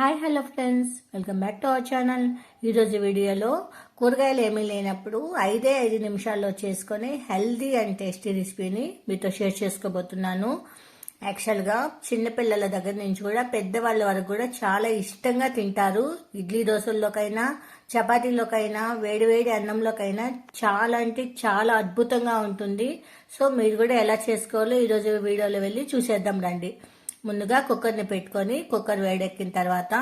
Hi hello friends. Welcome back to our channel. ఈరోజు వీడియోలో కూరగాయలు ఏమీ లేనప్పుడు ఐదే ఐదు నిమిషాల్లో చేసుకొని హెల్దీ అండ్ టేస్టీ రెసిపీని మీతో షేర్ చేసుకోబోతున్నాను. యాక్చువల్గా చిన్నపిల్లల దగ్గర నుంచి కూడా పెద్దవాళ్ళ వరకు కూడా చాలా ఇష్టంగా తింటారు. ఇడ్లీ దోశల్లోకైనా చపాతీలోకైనా వేడివేడి అన్నంలోకైనా చాలా అంటే చాలా అద్భుతంగా ఉంటుంది. సో మీరు కూడా ఎలా చేసుకోవాలో ఈరోజు వీడియోలో వెళ్ళి చూసేద్దాం రండి. ముందుగా కుక్కర్ని పెట్టుకొని కుక్కర్ వేడెక్కిన తర్వాత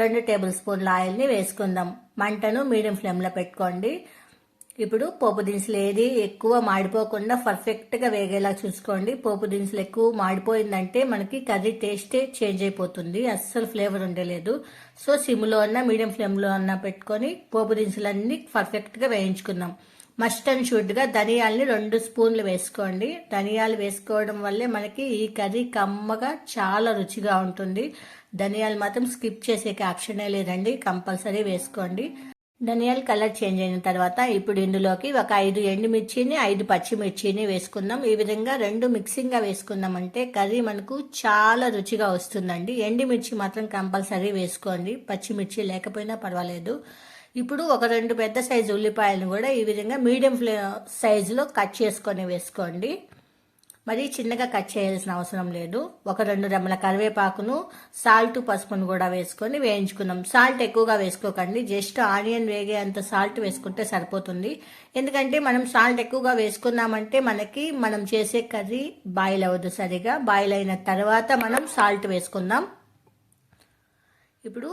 రెండు టేబుల్ స్పూన్ల ఆయిల్ని వేసుకుందాం. మంటను మీడియం ఫ్లేమ్లో పెట్టుకోండి. ఇప్పుడు పోపు దినుసులు ఏది ఎక్కువ మాడిపోకుండా పర్ఫెక్ట్గా వేగేలా చూసుకోండి. పోపు దినుసులు ఎక్కువ మాడిపోయిందంటే మనకి కర్రీ టేస్టే చేంజ్ అయిపోతుంది. అస్సలు ఫ్లేవర్ ఉండలేదు. సో సిమ్లో అన్న మీడియం ఫ్లేమ్లో అన్న పెట్టుకొని పోపు దినుసులన్నీ పర్ఫెక్ట్గా వేయించుకుందాం. మస్ట్ అండ్ షుడ్గా ధనియాల్ని రెండు స్పూన్లు వేసుకోండి. ధనియాలు వేసుకోవడం వల్లే మనకి ఈ కర్రీ కమ్మగా చాలా రుచిగా ఉంటుంది. ధనియాలు మాత్రం స్కిప్ చేసే ఆప్షనే లేదండి కంపల్సరీ వేసుకోండి. ధనియాలు కలర్ చేంజ్ అయిన తర్వాత ఇప్పుడు ఇందులోకి ఒక ఐదు ఎండుమిర్చిని ఐదు పచ్చిమిర్చిని వేసుకుందాం. ఈ విధంగా రెండు మిక్సింగ్గా వేసుకుందామంటే కర్రీ మనకు చాలా రుచిగా వస్తుందండి. ఎండుమిర్చి మాత్రం కంపల్సరీ వేసుకోండి. పచ్చిమిర్చి లేకపోయినా పర్వాలేదు. ఇప్పుడు ఒక రెండు పెద్ద సైజు ఉల్లిపాయలను కూడా ఈ విధంగా మీడియం ఫ్లే సైజులో కట్ చేసుకొని వేసుకోండి. మరి చిన్నగా కట్ చేయాల్సిన అవసరం లేదు. ఒక రెండు రెమ్మల కరివేపాకును సాల్ట్ పసుపును కూడా వేసుకొని వేయించుకున్నాం. సాల్ట్ ఎక్కువగా వేసుకోకండి. జస్ట్ ఆనియన్ వేగే అంత సాల్ట్ వేసుకుంటే సరిపోతుంది. ఎందుకంటే మనం సాల్ట్ ఎక్కువగా వేసుకున్నామంటే మనకి మనం చేసే కర్రీ బాయిల్ అవ్వదు సరిగా. బాయిల్ అయిన తర్వాత మనం సాల్ట్ వేసుకుందాం. ఇప్పుడు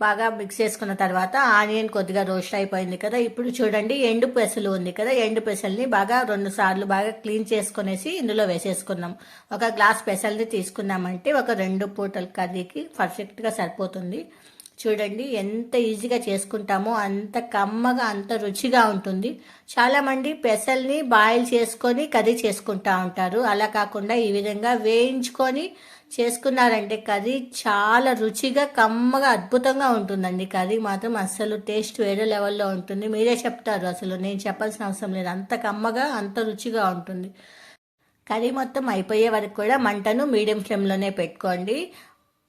బాగా మిక్స్ చేసుకున్న తర్వాత ఆనియన్ కొద్దిగా రోస్ట్ అయిపోయింది కదా. ఇప్పుడు చూడండి ఎండు పెసలు ఉంది కదా. ఎండు పెసల్ని బాగా రెండు సార్లు బాగా క్లీన్ చేసుకునేసి ఇందులో వేసేసుకున్నాం. ఒక గ్లాస్ పెసల్ని తీసుకున్నామంటే ఒక రెండు పూటల కర్రీకి పర్ఫెక్ట్గా సరిపోతుంది. చూడండి ఎంత ఈజీగా చేసుకుంటామో అంత కమ్మగా అంత రుచిగా ఉంటుంది. చాలామంది పెసల్ని బాయిల్ చేసుకొని కర్రీ చేసుకుంటా ఉంటారు. అలా కాకుండా ఈ విధంగా వేయించుకొని చేసుకున్నారంటే కర్రీ చాలా రుచిగా కమ్మగా అద్భుతంగా ఉంటుందండి. కర్రీ మాత్రం అస్సలు టేస్ట్ వేరే లెవెల్లో ఉంటుంది. మీరే చెప్తారు అసలు. నేను చెప్పాల్సిన అవసరం లేదు. అంత కమ్మగా అంత రుచిగా ఉంటుంది. కర్రీ మొత్తం అయిపోయే వరకు కూడా మంటను మీడియం ఫ్లేమ్లోనే పెట్టుకోండి.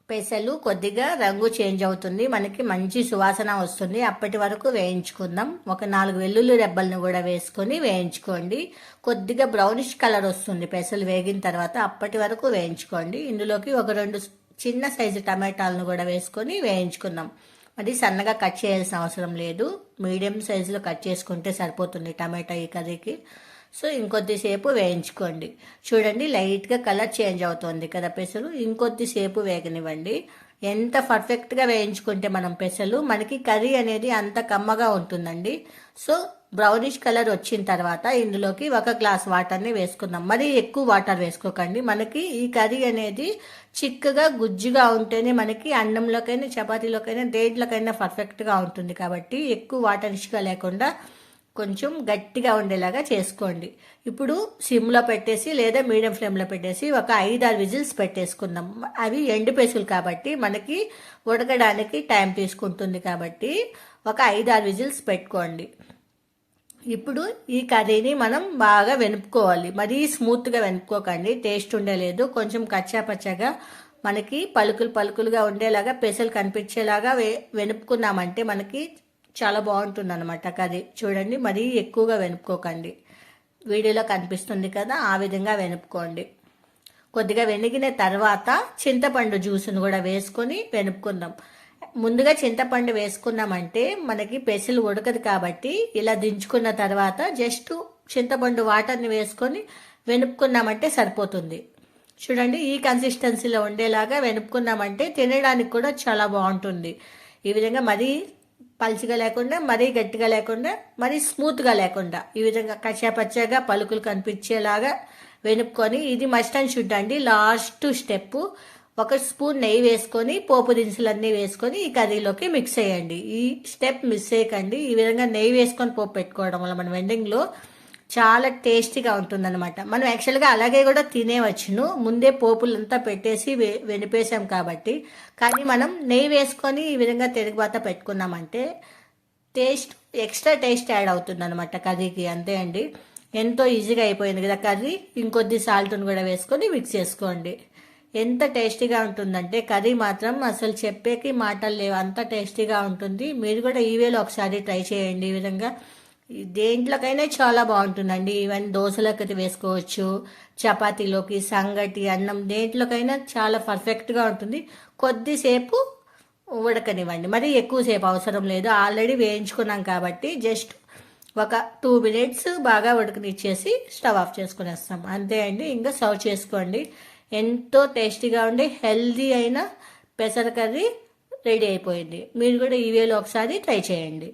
పెసలు కొద్దిగా రంగు చేంజ్ అవుతుంది. మనకి మంచి సువాసన వస్తుంది. అప్పటి వరకు వేయించుకుందాం. ఒక నాలుగు వెల్లుల్లి రెబ్బలను కూడా వేసుకొని వేయించుకోండి. కొద్దిగా బ్రౌనిష్ కలర్ వస్తుంది పెసలు వేగిన తర్వాత అప్పటి వరకు వేయించుకోండి. ఇందులోకి ఒక రెండు చిన్న సైజు టమాటాలను కూడా వేసుకొని వేయించుకుందాం. అది సన్నగా కట్ చేయాల్సిన అవసరం లేదు. మీడియం సైజులో కట్ చేసుకుంటే సరిపోతుంది టమాటా ఈ కర్రీకి. సో ఇంకొద్దిసేపు వేయించుకోండి. చూడండి లైట్గా కలర్ చేంజ్ అవుతుంది కదా పెసలు. ఇంకొద్దిసేపు వేగనివ్వండి. ఎంత పర్ఫెక్ట్గా వేయించుకుంటే మనం పెసలు మనకి కర్రీ అనేది అంత కమ్మగా ఉంటుందండి. సో బ్రౌనిష్ కలర్ వచ్చిన తర్వాత ఇందులోకి ఒక గ్లాస్ వాటర్ని వేసుకుందాం. మరి ఎక్కువ వాటర్ వేసుకోకండి. మనకి ఈ కర్రీ అనేది చిక్కగా గుజ్జుగా ఉంటేనే మనకి అన్నంలోకైనా చపాతీలోకైనా దేంట్లోకైనా పర్ఫెక్ట్గా ఉంటుంది కాబట్టి ఎక్కువ వాటర్ ఇష్గా లేకుండా కొంచెం గట్టిగా ఉండేలాగా చేసుకోండి. ఇప్పుడు సిమ్లో పెట్టేసి లేదా మీడియం ఫ్లేమ్లో పెట్టేసి ఒక ఐదు ఆరు విజిల్స్ పెట్టేసుకుందాం. అవి ఎండు పెసులు కాబట్టి మనకి ఉడకడానికి టైం తీసుకుంటుంది కాబట్టి ఒక ఐదు ఆరు విజిల్స్ పెట్టుకోండి. ఇప్పుడు ఈ కర్రీని మనం బాగా వెనుపుకోవాలి. మరీ స్మూత్గా వెనుపుకోకండి. టేస్ట్ ఉండలేదు కొంచెం కచ్చా పచ్చగా మనకి పలుకులు పలుకులుగా ఉండేలాగా పెసలు కనిపించేలాగా వె వెనుపుకున్నామంటే మనకి చాలా బాగుంటుంది అనమాట కర్రీ చూడండి మరీ ఎక్కువగా వెనుపుకోకండి వీడియోలో కనిపిస్తుంది కదా ఆ విధంగా వెనుపుకోండి కొద్దిగా వెనిగిన తర్వాత చింతపండు జ్యూస్ను కూడా వేసుకొని వెనుపుకుందాం ముందుగా చింతపండు వేసుకున్నామంటే మనకి పెసలు ఉడకదు కాబట్టి ఇలా దించుకున్న తర్వాత జస్ట్ చింతపండు వాటర్ని వేసుకొని వెనుపుకున్నామంటే సరిపోతుంది. చూడండి ఈ కన్సిస్టెన్సీలో ఉండేలాగా వెనుపుకున్నామంటే తినడానికి కూడా చాలా బాగుంటుంది. ఈ విధంగా మరీ పలుచగా లేకుండా మరీ గట్టిగా లేకుండా మరీ స్మూత్గా లేకుండా ఈ విధంగా కచ్చాపచ్చాగా పలుకులు కనిపించేలాగా వెనుక్కొని ఇది మస్ట్ అండ్ షుడ్ అండి. Last step. ఒక స్పూన్ నెయ్యి వేసుకొని పోపు దినుసులన్నీ వేసుకొని ఈ కర్రీలోకి మిక్స్ చేయండి. ఈ స్టెప్ మిస్ చేయకండి. ఈ విధంగా నెయ్యి వేసుకొని పోపు పెట్టుకోవడం వల్ల మన వెండింగ్లో చాలా టేస్టీగా ఉంటుందన్నమాట. మనం యాక్చువల్గా అలాగే కూడా తినేవచ్చును. ముందే పోపులంతా పెట్టేసి వెనిపేసాం కాబట్టి. కానీ మనం నెయ్యి వేసుకొని ఈ విధంగా తిరుగుబాత పెట్టుకున్నామంటే టేస్ట్ ఎక్స్ట్రా టేస్ట్ యాడ్ అవుతుంది అనమాట కర్రీకి. అంతే అండి. ఎంతో ఈజీగా అయిపోయింది కదా కర్రీ. ఇంకొద్ది సాల్ట్ను కూడా వేసుకొని మిక్స్ చేసుకోండి. ఎంత టేస్టీగా ఉంటుందంటే కర్రీ మాత్రం అసలు చెప్పేకి మాటలు లేవు. అంత టేస్టీగా ఉంటుంది. మీరు కూడా ఈ వేలో ఒకసారి ట్రై చేయండి ఈ విధంగా. దేంట్లోకైనా చాలా బాగుంటుందండి. ఈవెన్ దోశలోకి వేసుకోవచ్చు చపాతీలోకి సంగటి అన్నం దేంట్లోకైనా చాలా పర్ఫెక్ట్గా ఉంటుంది. కొద్దిసేపు ఉడకనివ్వండి. మరి ఎక్కువసేపు అవసరం లేదు. ఆల్రెడీ వేయించుకున్నాం కాబట్టి జస్ట్ ఒక టూ మినిట్స్ బాగా ఉడకనిచ్చేసి స్టవ్ ఆఫ్ చేసుకునేస్తాం. అంతే అండి. ఇంకా సర్వ్ చేసుకోండి. ఎంతో టేస్టీగా ఉండి హెల్దీ అయిన పెసర కర్రీ రెడీ అయిపోయింది. మీరు కూడా ఈ వేలో ఒకసారి ట్రై చేయండి.